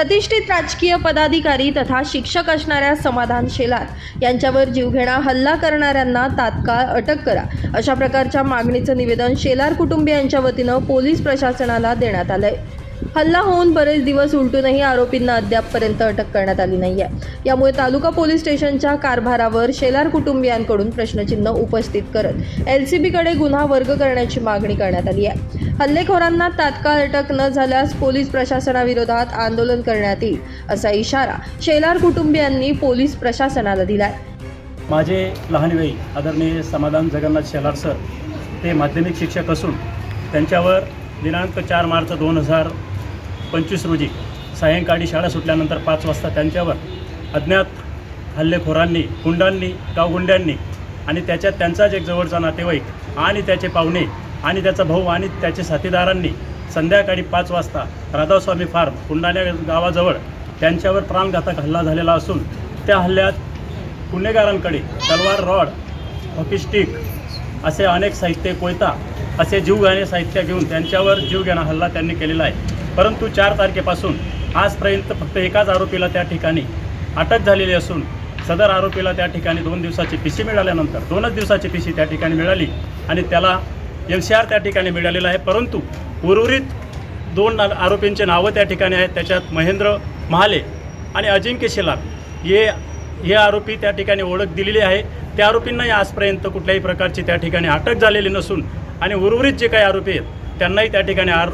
प्रतिष्ठित राजकीय पदाधिकारी तथा शिक्षक असणाऱ्या समाधान शेलार यांच्यावर जीवघेणा हल्ला करणाऱ्यांना तात्काळ अटक करा. अशा प्रकारच्या मागणीचं निवेदन शेलार कुटुंबियांच्या वतीनं पोलीस प्रशासनाला देण्यात आलंय. हल्ला होऊन बरेच दिवस उलटूनही आरोपींना अद्यापपर्यंत अटक करण्यात आली नाही आहे यामुळे तालुका पोलीस स्टेशनच्या कारभारावर शेलार कुटुंबियांकडून प्रश्नचिन्ह उपस्थित करत एल सी बीकडे गुन्हा वर्ग करण्याची मागणी करण्यात आली आहे. हल्लेखोरांना तात्काळ अटक न झाल्यास पोलीस प्रशासनाविरोधात आंदोलन करण्यात येईल असा इशारा शेलार कुटुंबियांनी पोलीस प्रशासनाला दिलाय. माझे लहान वेळी आदरणीय समाधान जगन्नाथ शेलार सर ते माध्यमिक शिक्षक असून त्यांच्यावर दिनांक चार मार्च दोन हजार पंचवीस रोजी सायंकाळी शाळा सुटल्यानंतर पाच वाजता त्यांच्यावर अज्ञात हल्लेखोरांनी गुंडांनी गावगुंड्यांनी आणि त्याच्यात त्यांचाच एक जवळचा नातेवाईक आणि त्याचे पाहुणे आणि त्याचा भाऊ आणि त्याचे साथीदारांनी संध्याकाळी पाच वाजता राधास्वामी फार्म कुंडाण्या गावाजवळ त्यांच्यावर प्राणघातक हल्ला झालेला असून त्या हल्ल्यात गुन्हेगारांकडे तलवार रॉड हॉकी स्टिक असे अनेक साहित्य कोयता असे जीवघेणे साहित्य घेऊन त्यांच्यावर जीवघेणा हल्ला त्यांनी केलेला आहे. परंतु चार तारखेपासून आजपर्यंत फक्त एकाच आरोपीला त्या ठिकाणी अटक झालेली असून सदर आरोपीला त्या ठिकाणी दोन दिवसाची पी सी मिळाल्यानंतर दोनच दिवसाची पी सी त्या ठिकाणी मिळाली आणि त्याला एम सी आर त्या ठिकाणी मिळालेला आहे. परंतु उर्वरित दोन आरोपींचे नावं त्या ठिकाणी आहेत. त्याच्यात महेंद्र महाले आणि अजिंक्य शेलार. हे हे आरोपी त्या ठिकाणी ओळख दिलेली आहे. त्या आरोपींनाही आजपर्यंत कुठल्याही प्रकारची त्या ठिकाणी अटक झालेली नसून आणि उर्वरित जे काही आरोपी आहेत त्यांनाही त्या ठिकाणी आर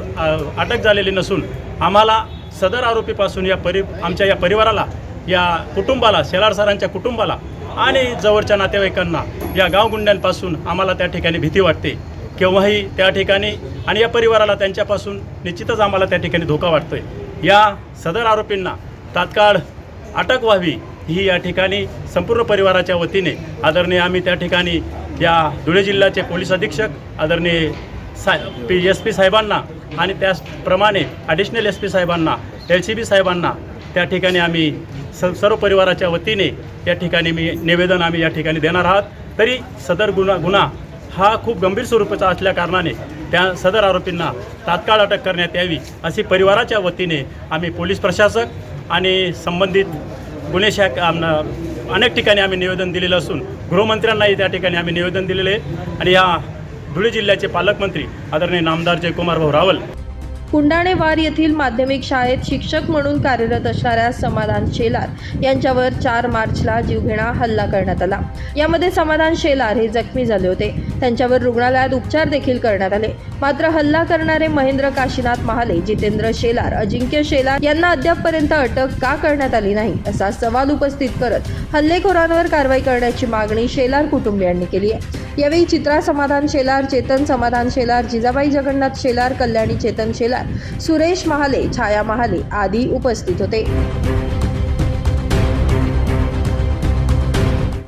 अटक झालेली नसून आम्हाला सदर आरोपीपासून या परि आमच्या या परिवाराला या कुटुंबाला शेलार सरांच्या कुटुंबाला आणि जवळच्या नातेवाईकांना या गावगुंड्यांपासून आम्हाला त्या ठिकाणी भीती वाटते. केव्हाही त्या ठिकाणी आणि या परिवाराला त्यांच्यापासून निश्चितच आम्हाला त्या ठिकाणी धोका वाटतोय. या सदर आरोपींना तात्काळ अटक व्हावी ही या ठिकाणी संपूर्ण परिवाराच्या वतीने आदरणीय आम्ही त्या ठिकाणी या धुळे जिल्ह्याचे पोलीस अधीक्षक आदरणीय साय पी एस पी साहेबांना आणि त्याचप्रमाणे ॲडिशनल एस पी साहेबांना एल सी बी साहेबांना त्या ठिकाणी आम्ही स सर्व परिवाराच्या वतीने या ठिकाणी मी निवेदन आम्ही या ठिकाणी देणार आहात. तरी सदर गुन्हा गुन्हा हा खूप गंभीर स्वरूपाचा असल्या कारणाने त्या सदर आरोपींना तात्काळ अटक करण्यात यावी अशी परिवाराच्या वतीने आम्ही पोलीस प्रशासक आणि संबंधित गुन्हे शाखा आमना अनेक ठिकाणी आम्ही निवेदन दिलेलं असून गृहमंत्र्यांनाही त्या ठिकाणी आम्ही निवेदन दिलेले आहे. आणि या धुळे जिल्ह्याचे पालकमंत्री आदरणीय नामदार जयकुमार भाऊ रावल. कुंडाणेवार येथील माध्यमिक शाळेत शिक्षक म्हणून कार्यरत असणाऱ्या समाधान शेलार यांच्यावर चार मार्चला जीवघेणा हल्ला करण्यात आला. यामध्ये समाधान शेलार हे जखमी झाले होते. त्यांच्यावर रुग्णालयात उपचार देखील करण्यात आले. मात्र हल्ला करणारे महेंद्र काशीनाथ महाले जितेंद्र शेलार अजिंक्य शेलार यांना अद्यापपर्यंत अटक का करण्यात आली नाही असा सवाल उपस्थित करत हल्लेखोरांवर कारवाई करण्याची मागणी शेलार कुटुंबियांनी केली आहे. यावेळी चित्रा समाधान शेलार चेतन समाधान शेलार जिजाबाई जगन्नाथ शेलार कल्याणी चेतन शेलार सुरेश महाले छाया महाले आदी उपस्थित होते.